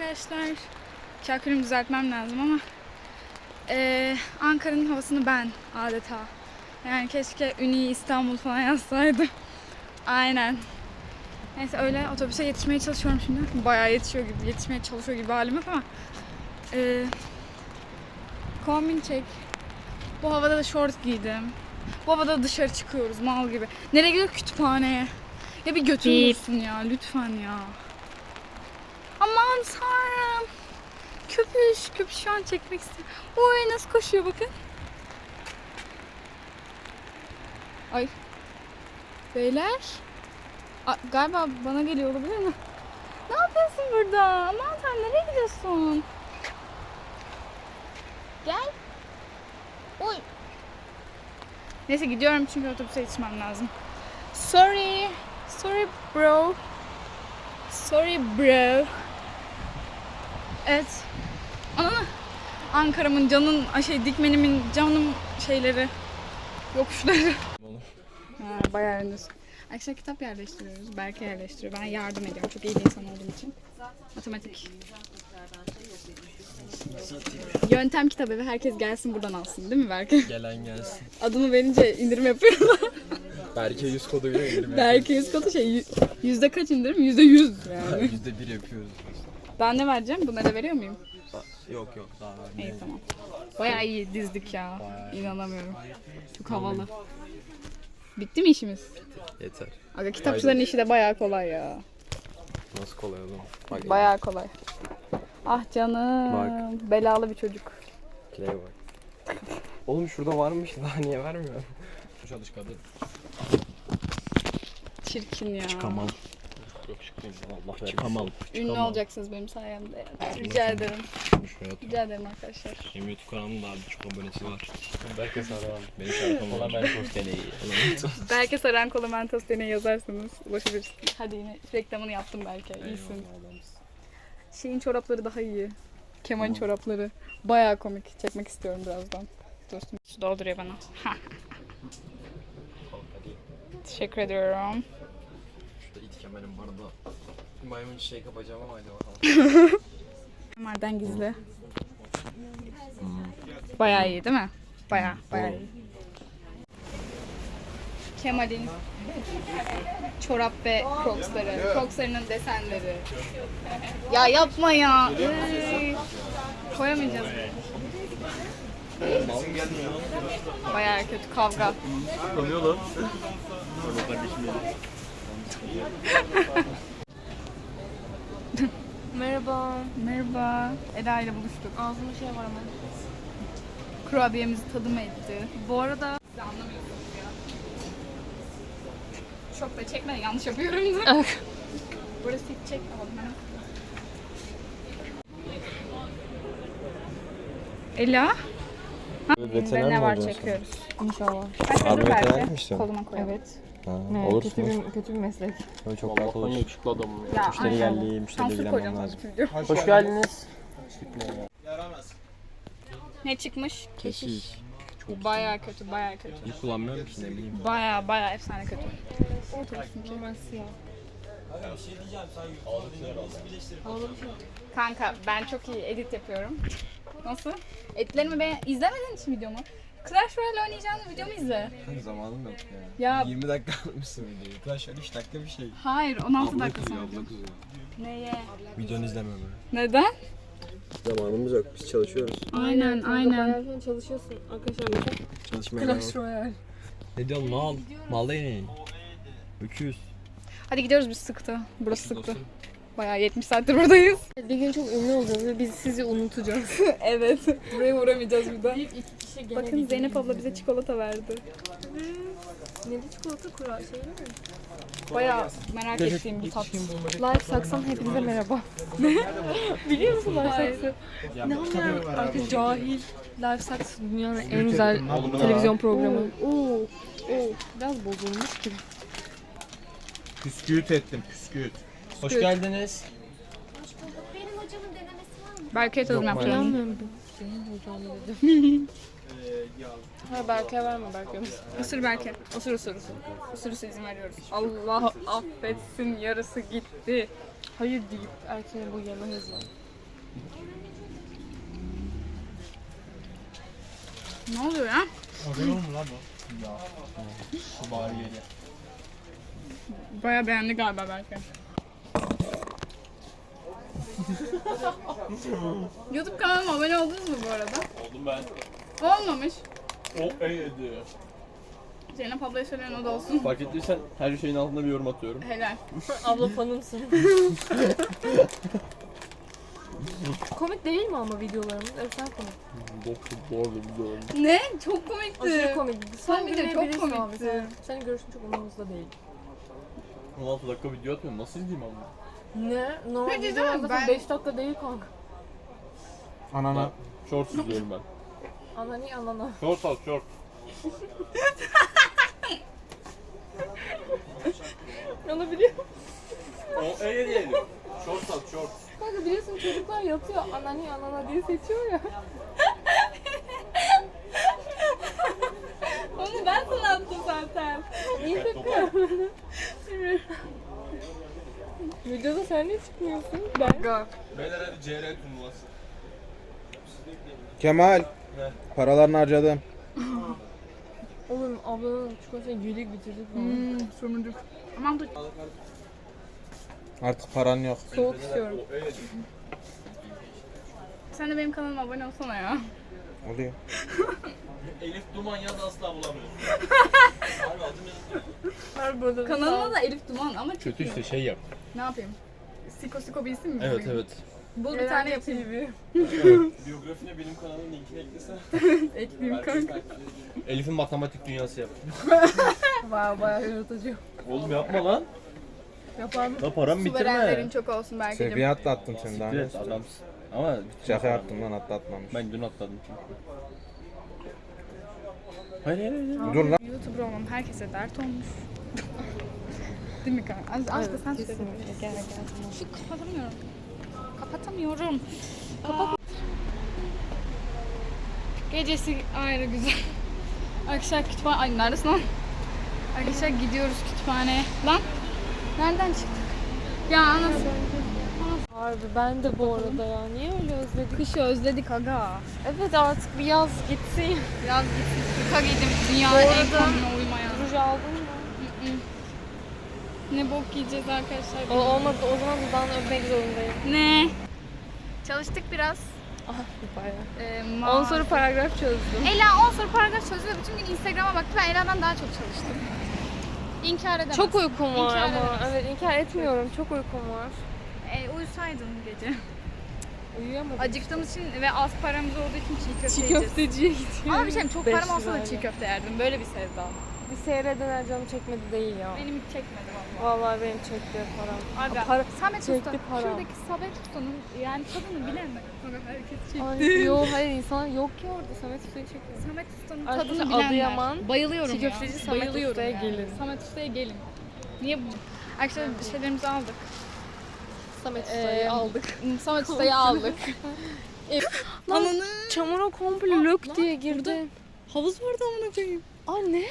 arkadaşlar. Çakırımı düzeltmem lazım ama eee, Ankara'nın havasını ben adeta. Yani keşke Uni İstanbul falan yazsaydım. Aynen. Neyse öyle otobüse yetişmeye çalışıyorum şimdi. Bayağı yetişiyor gibi, yetişmeye çalışıyor gibi halim yok ama eee kombin çek. Bu havada da şort giydim. Bu havada da dışarı çıkıyoruz mal gibi. Nereye gidiyor? Kütüphaneye. Ya bir götürür müsün ya lütfen ya. Tanrım. Köpüş, köpüş şu an çekmek istiyorum. Oy nasıl koşuyor bakın. Ay. Beyler. A- galiba bana geliyor olabilir mi? Ne yapıyorsun burada? Aman tanrım nereye gidiyorsun? Gel. Oy. Neyse gidiyorum çünkü otobüse yetişmem lazım. Sorry. Sorry bro. Sorry bro. Evet. Ananı. Ankara'mın canın, şey dikmenimin canım şeyleri. Yokuşları. ha, bayağı henüz. Arkadaşlar kitap yerleştiriyoruz. Berke yerleştiriyor. Ben yardım ediyorum. Çok iyi bir insan olduğum için. Matematik. Yöntem kitabı ve herkes gelsin buradan alsın değil mi Berke? Gelen gelsin. Adımı verince indirim yapıyorlar. Belki 100 kodu bile indirim Berke yüz katı şey yü- yüzde kaç indirim? Yüzde yüz yani. Yüzde bir yapıyoruz. Ben ne vereceğim? Bunları da veriyor muyum? Yok yok daha. İyi tamam. Bayağı iyi dizdik ya. İnanamıyorum. Çok havalı. Bitti mi işimiz? Yeter. Aga kitapçıların işi de bayağı kolay ya. Nasıl kolay oğlum? Bak Bayağı kolay. Ah canım. Belalı bir çocuk. Play bak. Oğlum şurada varmış daha niye vermiyor? Çalış kadın. Çirkin ya. Çıkamam. Yok çıkmayayım Allah versin. Çıkamam. Ünlü olacaksınız benim sayemde. Rica ederim. Rica ederim arkadaşlar. Benim YouTube kanalımda abi çok abonesi var. Belki Saran. Benim şarkım var. Ben çok deneyi. Belki Saran Kolomentos diye yazarsanız ulaşabilirsiniz. Hadi yine reklamını yaptım belki. İyisin. Şeyin çorapları daha iyi. Kemal'in çorapları. Bayağı komik. Çekmek istiyorum birazdan. Dostum su dolduruyor bana. Teşekkür ediyorum. Kemerim var da. Maymun çiçeği kapacağım ama hadi bakalım. Kemal'den gizli. Bayağı iyi değil mi? Bayağı, bayağı iyi. Kemal'in çorap ve crocsları, crocslarının desenleri. Ya yapma ya. Iy. Koyamayacağız. Bayağı kötü kavga. Tanıyor lan. Merhaba. Merhaba. Ela ile buluştuk. Ağzımda şey var ama. Kurabiyemizi tadım etti. Bu arada... Siz anlamıyorsunuz ya. Çok da çekme yanlış yapıyorum. Burası hiç çekmedim ben. Ela? Veteriner ne var çekiyoruz. İnşallah. Kaç Abi istiyorsun? Koluma koyalım. Evet. Ha, Ne, olursun. kötü bir, kötü bir meslek. Tabii çok rahat olur. yakışıklı adam ya. Ya, Müşteri aynen. geldi, müşteriyle Sansür ilgilenmem koyacağım lazım. tabii video. Hoş geldiniz. Ne çıkmış? Keşiş. Bu bayağı kötü, bayağı kötü. İyi kullanmıyorum ki ne bileyim. Bayağı bayağı efsane kötü. Normal siyah. Kanka ben çok iyi edit yapıyorum. Nasıl? Editlerimi beğen... İzlemedin hiç videomu. Clash Royale oynayacağın videomu izle. Zamanım yok ya. Ya 20 dakika almışsın videoyu. Flash 3 dakika bir şey. hayır 16 Abla dakika sonra. abla kızıyor. Neye? Videonu izlemiyorum. Neden? Zamanımız yok, biz çalışıyoruz. Aynen aynen. Bayağı çalışıyorsun. Arkadaşlar mesela. Çalışmaya devam. Clash Royale. Ne diyorsun mal? Mal değil. Öküz. Hadi gidiyoruz biz sıktı. Burası sıktı. Bayağı 70 saattir buradayız. Bir gün çok ünlü olacağız ve biz sizi unutacağız. evet. Buraya uğramayacağız bir daha. Kişi gene Bakın. Zeynep abla bize çikolata verdi. Neli çikolata kura şey mi? Bayağı merak ettiğim bir tat. Life Saks'tan hepinize merhaba. Biliyor musun Life Saks'ı? Ne anlayan arkadaş cahil. Life Saks dünyanın en güzel televizyon programı. Oo, oo, biraz bozulmuş gibi. Püsküüt ettim püsküüt. Hoş geldiniz. Hocamın denemesi var mı? Belki tadım yapacağım. Senin hocam dedim. Hayır Berke verme Berke. Isır belki. Isır ısır ısır. Isır ısır izin veriyoruz. Allah affetsin yarısı gitti. Hayır deyip erkeğe bu yeme hızı. Ne oluyor ya? Baya beğendi galiba belki. YouTube kanalıma abone oldunuz mu bu arada? Oldum ben. Olmamış. O eydi. Zeynep ablaya söyleyen o da olsun. Fark ettiysen her şeyin altında bir yorum atıyorum. Helal. Abla fanımsın. komik değil mi ama videolarımız? Efsane komik. Ne? Çok komikti. Aşırı komik. Sen bir de çok gülmeyebilirsin abi. komikti. Sen- Senin görüşün çok umurumuzda değil. 16 dakika video atıyorum. Nasıl izleyeyim ama? Ne? Normal videolar zaten ben- 5 dakika değil kanka. Anana. Short izliyorum ben. Anani anana. Short al short. Onu biliyor O eydi diyelim. Short al short. Kanka biliyorsun çocuklar yatıyor anani anana diye seçiyor ya. Onu ben sana attım zaten. İyi takıyor. Videoda sen ne çıkmıyorsun? Ben. Beyler hadi CR turnuvası. Kemal. Paralarını harcadım. Oğlum ablanın çikolatayı yedik bitirdik falan. Hmm, sorumluluk. Aman dur. Artık paran yok. Soğuk istiyorum. Sen de benim kanalıma abone olsana ya. Oluyor. Elif Duman yaz asla bulamıyorsun. Abi adım yazıyor. Burada Kanalıma da Elif Duman ama Kötü işte şey yap. Ne yapayım? Siko siko bir isim mi? Evet bulayım? evet. Bul bir tane yapayım. Biyografine benim kanalın linkini eklesen. Ekleyeyim kanka. Elif'in matematik dünyası yap. Vay bayağı yaratıcı. Oğlum yapma lan. Yapar mı? Da paramı Su verenlerin bitirme. çok olsun belki. Seviye atlattım sen daha. Evet ne? adamsın. Ama Şaka yaptım lan atlatmamış. ben dün atladım çünkü. Hayır hayır hayır. Dur lan. YouTuber olmam herkese dert olmuş. Değil mi kanka? Az, az da sen söyle. Kesinlikle gel gel. Şu kapatamıyorum. Kapatamıyorum. Kapat. Gecesi ayrı güzel. Arkadaşlar kütüphane... Ay neredesin lan? Arkadaşlar gidiyoruz kütüphaneye. Lan nereden çıktık? Ya anasını. Harbi ben de bu arada ya. Niye öyle özledik? Kışı özledik aga. Evet artık bir yaz gitsin. Biraz gitsin. Kıka giydim. Dünyanın Bu en arada- kombine uymayan. Ruj aldın mı? Ne bok yiyeceğiz arkadaşlar. O olmadı o zaman dudağını öpmek zorundayım. Ne? Çalıştık biraz. Aha bayağı. Ee, 10 soru paragraf çözdüm. Ela 10 soru paragraf çözdü ve bütün gün Instagram'a baktı. Ben Ela'dan daha çok çalıştım. İnkar edemez. Çok uykum var İnkar ama. edemez. Evet inkar etmiyorum. Çok uykum var. E, uyusaydın gece. Uyuyamadım. Acıktığımız için ve az paramız olduğu için çiğ köfte Çiğ yiyeceğiz. köfteciye gidiyorum. Ama bir şey çok Beş param olsa da lirayla. çiğ köfte yerdim. Böyle bir sevda. Bir seyreden canım çekmedi değil ya. Benim hiç çekmedi valla. Vallahi benim çekti param. Aga, Para- Samet çekti Usta. para. Şuradaki Samet Usta'nın yani tadını bilemedim. Sonra herkes çekti. Ay, yok hayır insan yok ki orada. Samet Usta'yı çekiyor. Samet Usta'nın Arkadaşlar, tadını bilenler. Adıyaman Bayılıyorum çiğ ya. köfteci Samet Bayılıyorum Usta'ya yani. gelin. Samet Usta'ya gelin. Niye bu? Arkadaşlar şeylerimizi aldık. Samet Ee, Usta'yı aldık. Samet Usta'yı aldık. Ananı. Çamura komple lök diye girdi. Havuz vardı amına koyayım. Anne.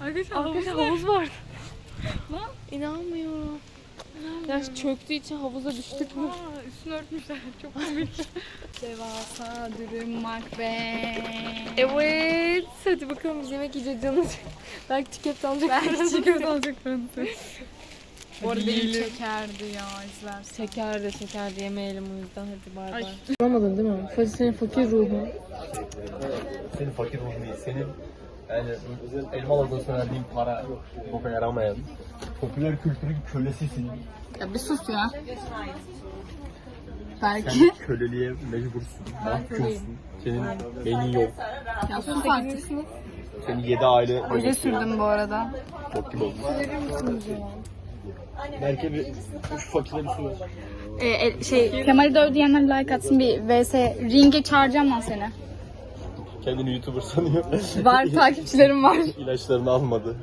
Arkadaşlar Arkadaşlar havuz var. Lan. İnanmıyorum. Ya çöktüğü için havuza düştük mü? Aa, üstünü örtmüşler. Çok komik. Devasa dürüm makbet. Evet. Hadi bakalım biz yemek yiyeceğiz canım. Belki köfte alacak. Belki köfte alacak falan. Bu arada beni çekerdi ya izlersen. Şeker de yemeyelim o yüzden hadi bay Ay. bay. Anlamadın değil mi? Fakir senin fakir ruhun. Senin fakir ruhun değil. Senin yani Elmalı'da söylediğin para boka yaramayan popüler kültürün kölesisin. Ya bir sus ya. Belki. Sen köleliğe mecbursun. Mahkumsun. Senin beynin yok. ya sus artık. Senin yedi aile Öyle sürdüm bu arada. bok gibi olmuş. Belki bir şu fakirler bir su ver. Ee, e, şey Kemal'i döv diyenler like atsın bir vs ringe çağıracağım lan seni. Kendini YouTuber sanıyor. Var takipçilerim var. İlaçlarını almadı.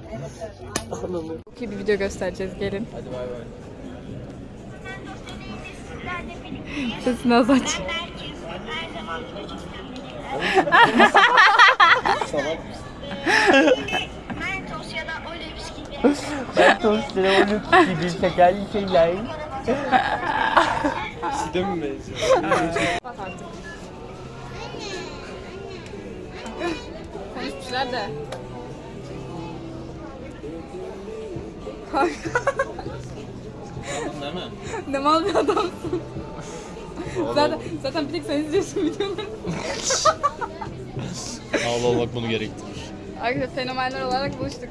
Çok iyi bir video göstereceğiz gelin. Hadi bay bay. Sesini az aç. Zaman Mentos ya da gibi. Mentos, Leonuk gibi şekerli şeyler. Konuşmuşlar da. Değil mi? Ne mal bir adamsın. zaten, zaten bir tek sen izliyorsun videoları. Allah olmak bunu gerektirir. Arkadaşlar fenomenler olarak buluştuk.